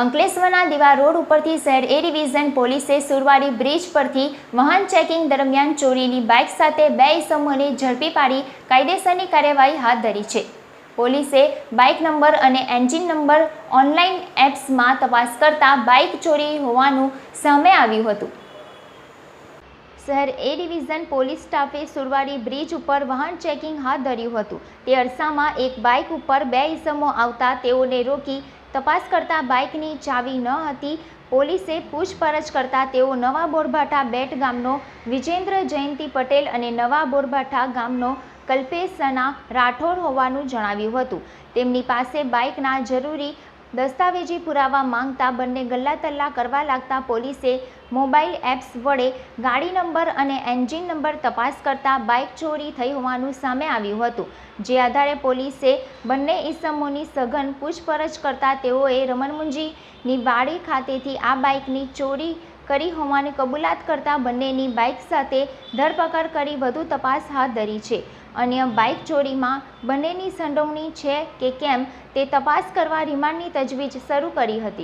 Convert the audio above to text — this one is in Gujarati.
અંકલેશ્વરના દીવા રોડ ઉપરથી શહેર એ ડિવિઝન પોલીસે સુરવાડી બ્રિજ પરથી વાહન ચેકિંગ દરમિયાન ચોરીની બાઇક સાથે બે ઇસમોને ઝડપી પાડી કાયદેસરની કાર્યવાહી હાથ ધરી છે. પોલીસે બાઇક નંબર અને એન્જિન નંબર ઓનલાઈન એપ્સમાં તપાસ કરતા બાઇક ચોરી હોવાનું સામે આવ્યું હતું. શહેર એ ડિવિઝન પોલીસ સ્ટાફે સુરવાડી બ્રિજ ઉપર વાહન ચેકિંગ હાથ ધર્યું હતું. તે અરસામાં એક બાઇક ઉપર બે ઇસમો આવતા તેઓને રોકી તપાસ કરતા બાઇકની ચાવી ન હતી. પોલીસે પૂછપરછ કરતા તેઓ નવા બોરભાઠા બેટ ગામનો વિજેન્દ્ર જયંતિ પટેલ અને નવા બોરભાઠા ગામનો કલ્પેશ સના રાઠોડ હોવાનું જણાવ્યું હતું. તેમની પાસે બાઇકના જરૂરી દસ્તાવેજી પુરાવા માંગતા બંને ગલ્લા તલ્લા કરવા લાગતા પોલીસે મોબાઈલ એપ્સ વડે ગાડી નંબર અને એન્જિન નંબર તપાસ કરતા બાઇક ચોરી થઈ હોવાનું સામે આવ્યું હતું. જે આધારે પોલીસે બંને ઈસમોની સઘન પૂછપરછ કરતા તેઓએ રમણમુંજીની વાડી ખાતેથી આ બાઇકની ચોરી કરી હોવાની કબૂલાત કરતા બંનેની બાઇક સાથે ધરપકડ કરી વધુ તપાસ હાથ ધરી છે. અન્ય બાઇક ચોરીમાં બંનેની સંડોવણી છે કે કેમ તે તપાસ કરવા રિમાન્ડની તજવીજ શરૂ કરી હતી.